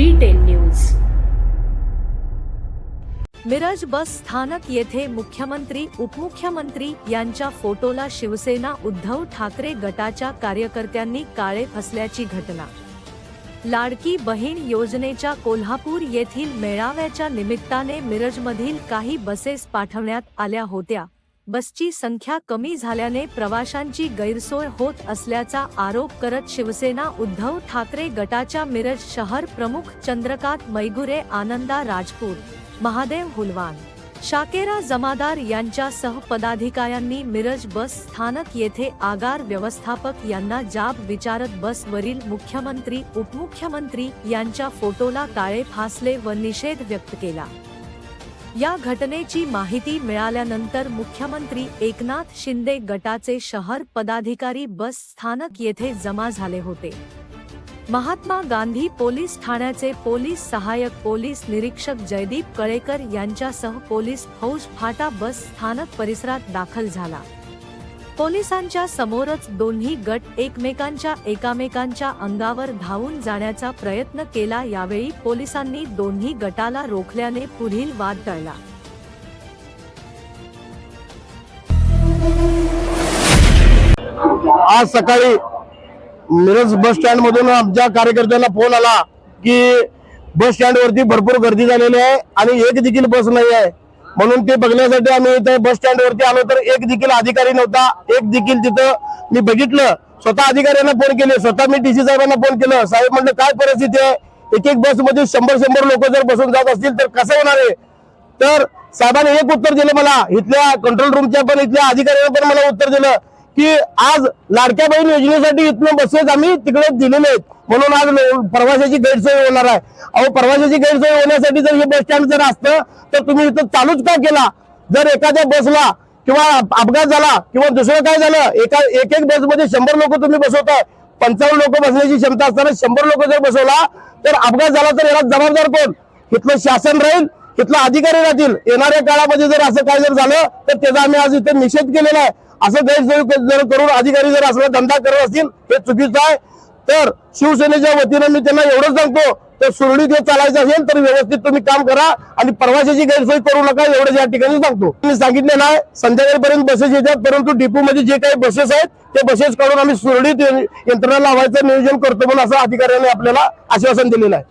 B ten news. Miraj bus स्थानक येथे मुख्यमंत्री उपमुख्यमंत्री यांच्या फोटोला शिवसेना उद्धव ठाकरे गटाच्या कार्यकर्त्यांनी काळे फसल्याची घटना. लाडकी बहीण योजनेच्या कोल्हापूर येथील मेळाव्याच्या निमित्ताने मिरजमधील काही बसेस पाठवण्यात आल्या होत्या. बसची संख्या कमी झाल्याने प्रवाशांची गैरसोय होत असल्याचा आरोप करत शिवसेना उद्धव ठाकरे गटाच्या मिरज शहर प्रमुख चंद्रकांत मैगुरे आनंदा राजपूत महादेव हुलवान शाकेरा जमादार यांच्यासह पदाधिकाऱ्यांनी मिरज बस स्थानक येथे आगार व्यवस्थापक यांना जाब विचारत बसवरील मुख्यमंत्री उपमुख्यमंत्री यांच्या फोटोला काळे फासले व निषेध व्यक्त केला. या घटनेची माहिती मिळाल्यानंतर मुख्यमंत्री एकनाथ शिंदे गटाचे शहर पदाधिकारी बस स्थानक येथे जमा झाले होते. महात्मा गांधी पोलीस ठाण्याचे पोलीस सहाय्यक पोलीस निरीक्षक जयदीप कळेकर यांच्यासह पोलीस फौज फाटा बस स्थानक परिसरात दाखल झाला. पोलिसांच्या समोरच दोन्ही गट एकमेकांच्या एकामेकांच्या अंगावर धावून जाण्याचा प्रयत्न केला यावेळी पोलिसांनी दोन्ही गटाला रोखल्याने पुढील वाद टळला. आज सकाळी मिरज बस स्टँड मधून आमच्या कार्यकर्त्यांना फोन आला की बस स्टँड वरती भरपूर गर्दी झालेली आहे आणि एक देखील बस नाही आहे. म्हणून ते बघण्यासाठी आम्ही इथं बस स्टँड वरती आलो तर एक देखील अधिकारी नव्हता. एक देखील तिथं मी बघितलं. स्वतः अधिकाऱ्यांना फोन केले. स्वतः मी डीसी साहेबांना फोन केलं. साहेब म्हणलं काय परिस्थिती आहे? एक एक बसमध्ये शंभर शंभर लोक जर बसून जात असतील तर कसं होणार आहे? तर साहेबांनी एक उत्तर दिलं मला. इथल्या कंट्रोल रूमच्या पण इथल्या अधिकाऱ्यांना पण मला उत्तर दिलं की आज लाडक्या बहीण योजनेसाठी इथनं बसेस आम्ही तिकडे दिलेले आहेत. म्हणून आज प्रवाशाची गैरसोय होणार आहे. अहो प्रवाशाची गैरसोय होण्यासाठी जर हे बस स्टँड जर असतं तर तुम्ही इथं चालूच का केला? जर एखाद्या बसला किंवा अपघात झाला किंवा दुसरं काय झालं एका एक एक बसमध्ये शंभर लोक तुम्ही बसवताय. पंचावन्न लोक बसण्याची क्षमता असताना शंभर लोक जर बसवला तर अपघात झाला तर याला जबाबदार कोण? इथलं शासन राहील इथला अधिकारी राहतील. येणाऱ्या काळामध्ये जर असं काय जर झालं तर त्याचा आम्ही आज इथे निषेध केलेला आहे. असं गैरसोय जर करून अधिकारी जर असला धंदा करत असतील हे चुकीचं आहे. तर शिवसेनेच्या वतीनं मी त्यांना एवढं सांगतो तर सुरळीत हे चालायचं असेल तर व्यवस्थित तुम्ही काम करा आणि प्रवाशाची गैरसोय करू नका एवढं या ठिकाणी सांगतो. मी सांगितले नाही संध्याकाळपर्यंत बसेस येतात परंतु डिपो मध्ये जे काही बसेस आहेत ते बसेस काढून आम्ही सुरळीत यंत्रणा लावायचं नियोजन करतो म्हणून असं अधिकाऱ्यांनी आपल्याला आश्वासन दिलेलं आहे.